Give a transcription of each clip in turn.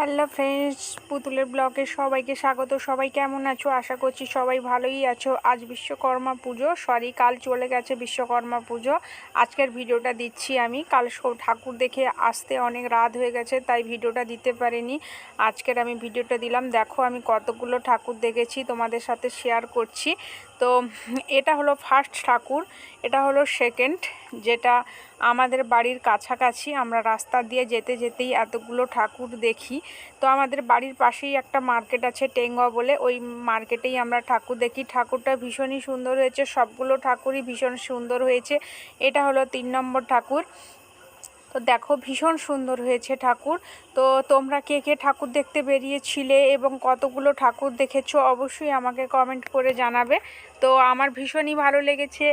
Hello friends, পুতুলের ব্লগে সবাইকে স্বাগত। সবাই কেমন আছো? আশা করছি সবাই ভালোই আছো। আজ বিশ্বকর্মা পুজো সরি কাল চলে গেছে বিশ্বকর্মা পুজো। আজকের ভিডিওটা দিচ্ছি আমি। কাল ঠাকুর দেখে আসতে অনেক রাত হয়ে গেছে, তাই ভিডিওটা দিতে পারিনি। আজকের আমি ভিডিওটা দিলাম। দেখো আমি কতগুলো ঠাকুর দেখেছি, তোমাদের সাথে শেয়ার করছি। তো এটা হলো ফার্স্ট ঠাকুর, এটা হলো সেকেন্ড যেটা আমাদের বাড়ির কাছাকাছি, আমরা রাস্তা দিয়ে যেতে যেতেই এতগুলো ঠাকুর দেখি। তো আমাদের বাড়ির পাশেই একটা মার্কেট আছে টেঙ্গা বলে, ওই মার্কেটেই আমরা ঠাকুর দেখি। ঠাকুরটা ভীষণই সুন্দর হয়েছে, সবগুলো ঠাকুরই ভীষণ সুন্দর হয়েছে। এটা হলো তিন নম্বর ঠাকুর। তো দেখো ভীষণ সুন্দর হয়েছে ঠাকুর। তো তোমরা কে কে ঠাকুর দেখতে বেরিয়েছিলে এবং কতগুলো ঠাকুর দেখেছ অবশ্যই আমাকে কমেন্ট করে জানাবে। তো আমার ভীষণই ভালো লেগেছে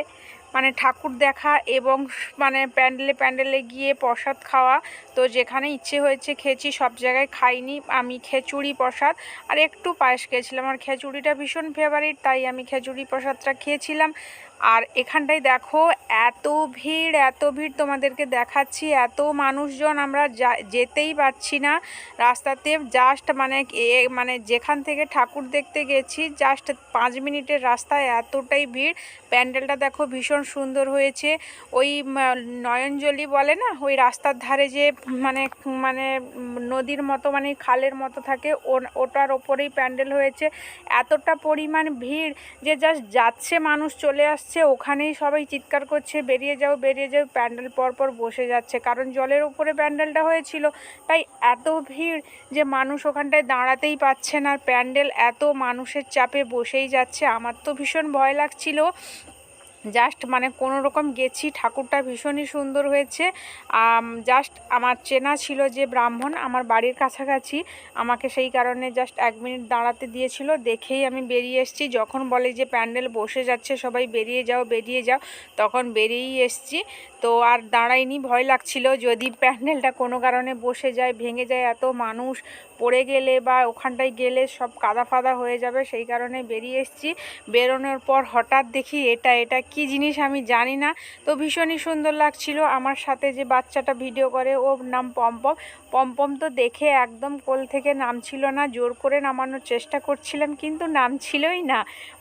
মানে ঠাকুর দেখা এবং মানে প্যান্ডেলে প্যান্ডেলে গিয়ে প্রসাদ খাওয়া। তো যেখানে ইচ্ছে হয়েছে খেয়েছি, সব জায়গায় খাইনি। আমি খেচুড়ি প্রসাদ। আর একটু পায়েস খেয়েছিলাম। আর খেচুড়িটা ভীষণ ফেভারিট তাই আমি খেচুড়ি প্রসাদটা খেয়েছিলাম। আর এখানটায় দেখো এত ভিড় এত ভিড় তোমাদেরকে দেখাচ্ছি, এত মানুষজন আমরা যেতেই পারছি না। রাস্তাতে জাস্ট মানে মানে যেখান থেকে ঠাকুর দেখতে গেছি জাস্ট পাঁচ মিনিটের রাস্তায় এতটাই ভিড়। প্যান্ডেলটা দেখো ভীষণ সুন্দর হয়েছে। ওই নয়নজলি বলে না, ওই রাস্তার ধারে যে মানে মানে নদীর মতো মানে খালের মতো থাকে ওটার ওপরেই প্যান্ডেল হয়েছে। এতটা পরিমাণ ভিড় যে জাস্ট যাচ্ছে মানুষ চলে আসছে। ওখানেই সবাই চিৎকার করছে, বেরিয়ে যাও বেরিয়ে যাও, প্যান্ডেল পরপর বসে যাচ্ছে। কারণ জলের উপরে প্যান্ডেলটা হয়েছিল, তাই এত ভিড় যে মানুষ ওখানটায় দাঁড়াতেই পাচ্ছে না। প্যান্ডেল এত মানুষের চাপে বসেই যাচ্ছে, আমার তো ভীষণ ভয় লাগছিল। জাস্ট মানে কোনো রকম গেছি, ঠাকুরটা ভীষণই সুন্দর হয়েছে। জাস্ট আমার চেনা ছিল যে ব্রাহ্মণ, আমার বাড়ির কাছাকাছি, আমাকে সেই কারণে জাস্ট এক মিনিট দাঁড়াতে দিয়েছিল। দেখেই আমি বেরিয়ে এসেছি। যখন বলে যে প্যান্ডেল বসে যাচ্ছে, সবাই বেরিয়ে যাও বেরিয়ে যাও, তখন বেরিয়েই এসছি। তো আর দাঁড়াইনি, ভয় লাগছিল। যদি প্যান্ডেলটা কোনো কারণে বসে যায়, ভেঙে যায়, এত মানুষ পড়ে গেলে বা ওখানটায় গেলে সব কাদা ফাদা হয়ে যাবে, সেই কারণে বেরিয়ে এসছি। বেরোনোর পর হঠাৎ দেখি এটা এটা কি জিনিস আমি জানি না। তো ভীষণই সুন্দর লাগছিল আমার সাথে যে বাচ্চাটা ভিডিও করে, ওর নাম পম্পম। পম্পম তো দেখে একদম কোল থেকে নামছিল না, জোর করে নামানোর চেষ্টা করছিলাম কিন্তু নামছিলই না।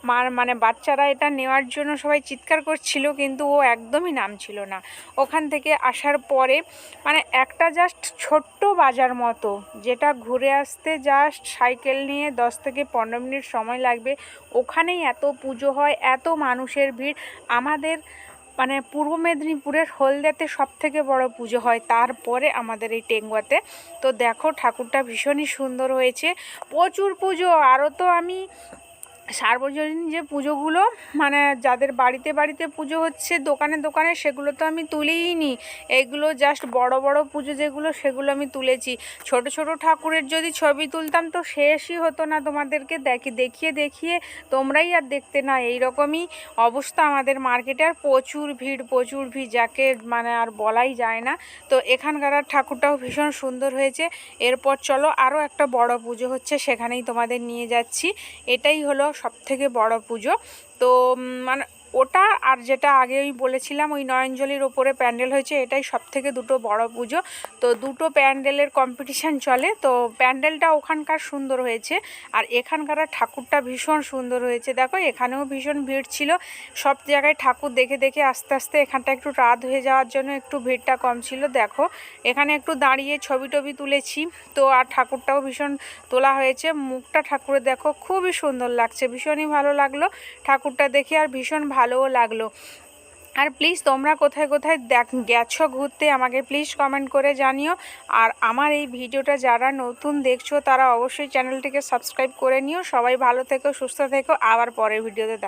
মার মানে বাচ্চারা এটা নেওয়ার জন্য সবাই চিৎকার করছিল কিন্তু ও একদমই নামছিল না। ওখান থেকে আসার পরে মানে একটা জাস্ট ছোট্ট বাজার মতো যেটা ঘুরে আসতে জাস্ট সাইকেল নিয়ে দশ থেকে পনেরো মিনিট সময় লাগবে। ওখানেই এত পুজো হয়, এত মানুষের ভিড়। আমাদের মানে পূর্ব মেদিনীপুরের হলদিয়াতে সব থেকে বড় পুজো হয়, তারপরে আমাদের এই টেঙ্গুয়াতে। তো দেখো, ঠাকুরটা ভীষণই সুন্দর হয়েছে। প্রচুর পুজো, আরও তো আমি সার্বজনীন যে পুজোগুলো মানে যাদের বাড়িতে বাড়িতে পুজো হচ্ছে দোকানে দোকানে, সেগুলো তো আমি তুলেই নি এইগুলো জাস্ট বড় বড় পুজো যেগুলো, সেগুলো আমি তুলেছি। ছোট ছোট ঠাকুরের যদি ছবি তুলতাম তো শেষই হতো না তোমাদেরকে দেখি, দেখিয়ে দেখিয়ে। তোমরাই আর দেখতে না এই রকমই অবস্থা আমাদের মার্কেটে আর প্রচুর ভিড় প্রচুর ভিড়, যাকে মানে আর বলাই যায় না। তো এখানকার আর ঠাকুরটাও ভীষণ সুন্দর হয়েছে। এরপর চলো আরও একটা বড় পুজো হচ্ছে, সেখানেই তোমাদের নিয়ে যাচ্ছি। এটাই হলো সবথেকে বড় পুজো। তো মানে ওটা আর যেটা আগেই বলেছিলাম, ওই নয়নজলির ওপরে প্যান্ডেল হয়েছে, এটাই সব থেকে দুটো বড় পুজো। তো দুটো প্যান্ডেলের কম্পিটিশান চলে, তো প্যান্ডেলটা ওখানকার সুন্দর হয়েছে, আর এখানকার ঠাকুরটা ভীষণ সুন্দর হয়েছে। দেখো, এখানেও ভীষণ ভিড় ছিল, সব জায়গায় ঠাকুর দেখে দেখে আস্তে আস্তে এখানটা একটু রাত হয়ে যাওয়ার জন্য একটু ভিড়টা কম ছিল। দেখো, এখানে একটু দাঁড়িয়ে ছবি টবি তুলেছি, তো আর ঠাকুরটাও ভীষণ তোলা হয়েছে। মুখটা ঠাকুরের দেখো, খুবই সুন্দর লাগছে, ভীষণই ভালো লাগল। ঠাকুরটা দেখে আর ভীষণ ভালো ভালোও লাগল। আর প্লিজ তোমরা কোথায় কোথায় দেখ, গেছো ঘুরতে আমাকে প্লিজ কমেন্ট করে জানিও। আর আমার এই ভিডিওটা যারা নতুন দেখছ তারা অবশ্যই চ্যানেলটিকে সাবস্ক্রাইব করে নিও। সবাই ভালো থেকো, সুস্থ থেকো। আবার পরের ভিডিওতে দেখ